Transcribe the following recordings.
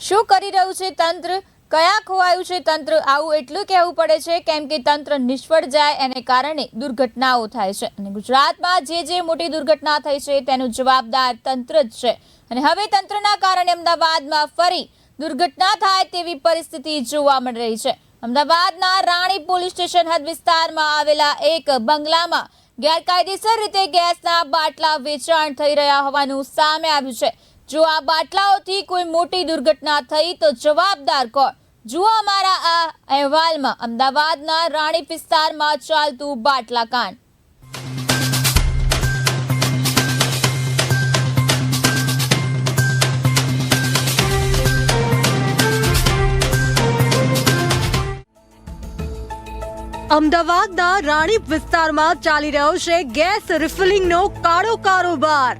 શું કરી રહ્યું છે તંત્ર? કયા ખોવાયું છે તંત્ર? આવું એટલું કહેવું પડે છે કેમ કે તંત્ર નિષ્ફળ જાય એને કારણે દુર્ઘટનાઓ થાય છે. અને ગુજરાતમાં જે જે મોટી દુર્ઘટના થઈ છે તેનું જવાબદાર તંત્ર જ છે. અને હવે તંત્રના કારણે અમદાવાદમાં ફરી દુર્ઘટના થાય તેવી પરિસ્થિતિ જોવા મળી રહી છે. અમદાવાદના રાણી પોલીસ સ્ટેશન હદ વિસ્તારમાં આવેલા એક બંગલામાં ગેરકાયદેસર રીતે ગેસના બાટલા વેચાણ થઈ રહ્યા હોવાનું સામે આવ્યું છે. જો આ બાટલાઓથી કોઈ મોટી દુર્ઘટના થઈ તો જવાબદાર કોણ? જુઓ અમારા આ અહેવાલમાં અમદાવાદના રાણી વિસ્તારમાં ચાલતું બાટલા કાંડ અમદાવાદના રાણીપ વિસ્તારમાં ચાલી રહ્યો છે ગેસ રિફિલિંગનો કાળો કારોબાર.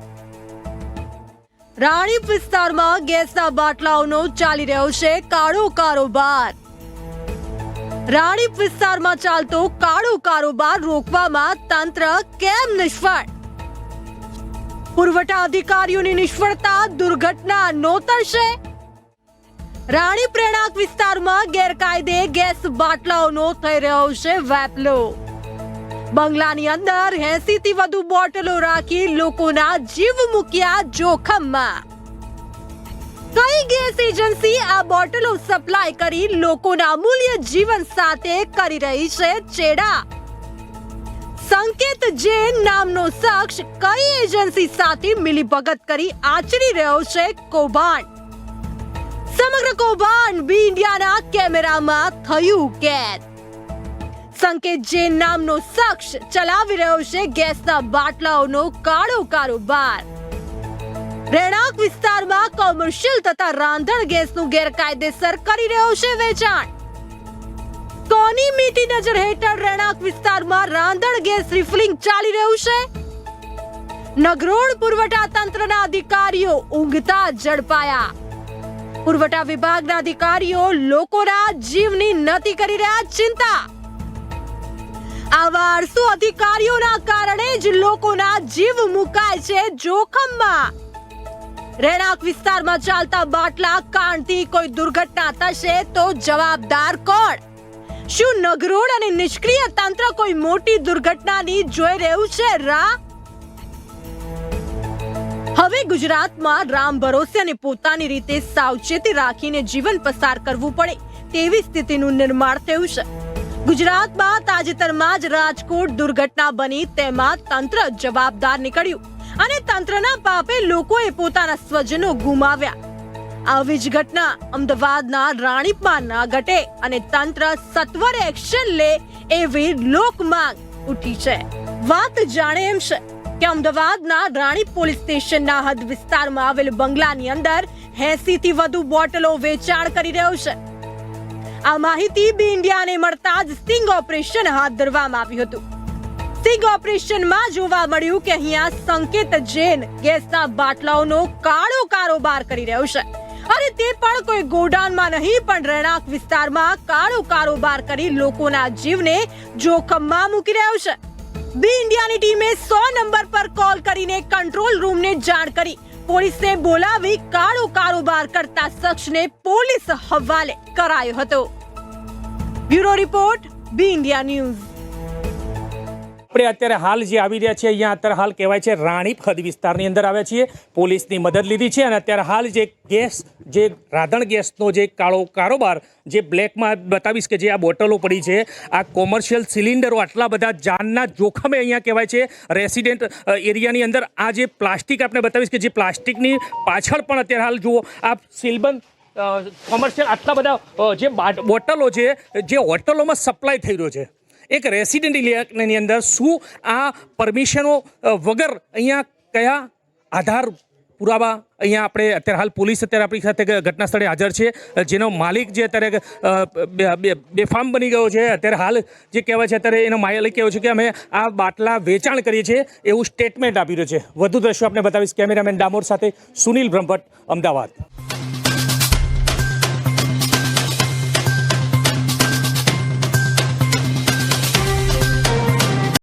રાણીપ વિસ્તારમાં ગેસના બાટલાઓનો ચાલી રહ્યો છે કાળો કારોબાર. રાણીપ વિસ્તારમાં ચાલતો કાળો કારોબાર રોકવામાં તંત્ર કેમ નિષ્ફળ? પુરવઠા અધિકારીઓની નિષ્ફળતા દુર્ઘટના નોતરશે રાણી પ્રેણાક વિસ્તારમાં ગેરકાયદે ગેસ બાટલાઓનો થઈ રહ્યો છે વેપલો. બંગલાની અંદર એસી થી વધુ બોટલો રાખી લોકોના જીવ મૂક્યા જોખમમાં. કઈ ગેસ એજન્સી આ બોટલો સપ્લાય કરી લોકોના અમૂલ્ય જીવન સાથે કરી રહી છે ચેડા? સંકેત જૈન નામનો શખ્સ કઈ એજન્સી સાથે મિલીભગત કરી આચરી રહ્યો છે કૌભાંડ? સમગ્ર કૌભાંડ બી ઇન્ડિયાના કેમેરામાં થયું કેદ. સંકેત જે નામનો શખ્સ ચલાવી રહ્યો છે ગેસના બાટલાઓનો કાળો કારોબાર. રહેણાંક વિસ્તારમાં કોમર્શિયલ તથા રાંધણ ગેસનું ગેરકાયદેસર કરી રહ્યો છે વેચાણ. કોની મીઠી નજર હેઠળ રહેણાંક વિસ્તારમાં રાંધણ ગેસ રિફિલિંગ ચાલી રહ્યું છે? નગરોળ પુરવઠા તંત્રના અધિકારીઓ ઊંઘતા ઝડપાયા. પુરવઠા વિભાગના અધિકારીઓ લોકોના જીવની નથી કરી રહ્યા, ચિંતા આવા આળસુ અધિકારીઓના કારણે જ લોકોના જીવ મુકાય છે જોખમમાં. રહેણાંક વિસ્તારમાં ચાલતા બાટલા કાંડથી કોઈ દુર્ઘટના થશે તો જવાબદાર કોણ? શું નગરોળ અને નિષ્ક્રિય તંત્ર કોઈ મોટી દુર્ઘટનાની જોઈ રહ્યું છે, રા? હવે ગુજરાતમાં રામ ભરોસે પોતાની રીતે સાવચેતી રાખીને જીવન પસાર કરવું પડે તેવી સ્થિતિનું નિર્માણ થયું છે. ગુજરાતમાં તાજેતરમાં જ રાજકોટ દુર્ઘટના બની તેમાં તંત્ર જવાબદાર નીકળ્યું અને તંત્રના પાપે લોકોએ પોતાના સ્વજનો ગુમાવ્યા. આવી જ ઘટના અમદાવાદના રાણીપમાં ના ઘટે અને તંત્ર સત્વરે એક્શન લે એવી લોકમાંગ ઉઠી છે. વાત જાણે એમ છે કે અમદાવાદના રાણી પોલીસ સ્ટેશનના હદ વિસ્તારમાં આવેલ બંગલાની અંદર એસી થી વધુ બોટલો વેચાણ કરી રહ્યો છે. આ માહિતી બી ઇન્ડિયાને મળતા જ સ્ટિંગ ઓપરેશન હાથ ધરવામાં આવ્યું હતું. સ્ટિંગ ઓપરેશનમાં જોવા મળ્યું કે અહીંયા સંકેત જૈન ગેસના બાટલાઓનો કાળો કારોબાર કરી રહ્યો છે. અને તે પણ કોઈ ગોડાઉનમાં નહીં, પણ રહેણાંક વિસ્તારમાં કાળો કારોબાર કરી લોકોના જીવને જોખમમાં મૂકી રહ્યો છે. બી ઇન્ડિયાની ટીમે સો નંબર પર કોલ કરીને કંટ્રોલ રૂમને જાણ કરી. પોલીસને બોલાવી કાળો કારોબાર કરતા શખ્સને પોલીસ હવાલે કરાયો હતો. Bureau report, B India news. આપણે અત્યારે હાલ જે આવી રહ્યા છીએ, અહીંયા અત્યારે હાલ કહેવાય છે રાણી ખદ વિસ્તારની અંદર આવ્યા છીએ. પોલીસની મદદ લીધી છે અને અત્યારે હાલ જે ગેસ, જે રાધણ ગેસનો જે કાળો કારોબાર જે બ્લેકમાં બતાવીશ કે જે આ બોટલો પડી છે, આ કોમર્શિયલ સિલિન્ડરો, આટલા બધા જાનના જોખમે અહીંયા કહેવાય છે. રેસિડેન્ટ એરિયાની અંદર આ જે પ્લાસ્ટિક આપણે બતાવીશ કે જે પ્લાસ્ટિકની પાછળ પણ અત્યારે હાલ જુઓ, આ સિલબંધ કોમર્શિયલ આટલા બધા જે બોટલો છે, જે હોટલોમાં સપ્લાય થઈ રહ્યો છે. એક રેસિડેન્ટ ઇલાકાની અંદર શું આ પરમિશનો વગર અહીંયા કયા આધાર પુરાવા અહીંયા આપણે અત્યારે હાલ પોલીસ અત્યારે આપણી સાથે ઘટના સ્થળે હાજર છે. જેનો માલિક જે અત્યારે બેફામ બની ગયો છે. અત્યારે હાલ જે કહેવાય છે, અત્યારે એનો માલિક કહેવો છે કે અમે આ બાટલા વેચાણ કરીએ છીએ એવું સ્ટેટમેન્ટ આપી રહ્યું છે. વધુ દ્રશ્યો આપણે બતાવીશ. કેમેરામેન ડામોર સાથે સુનિલ બ્રહ્મભટ્ટ, અમદાવાદ.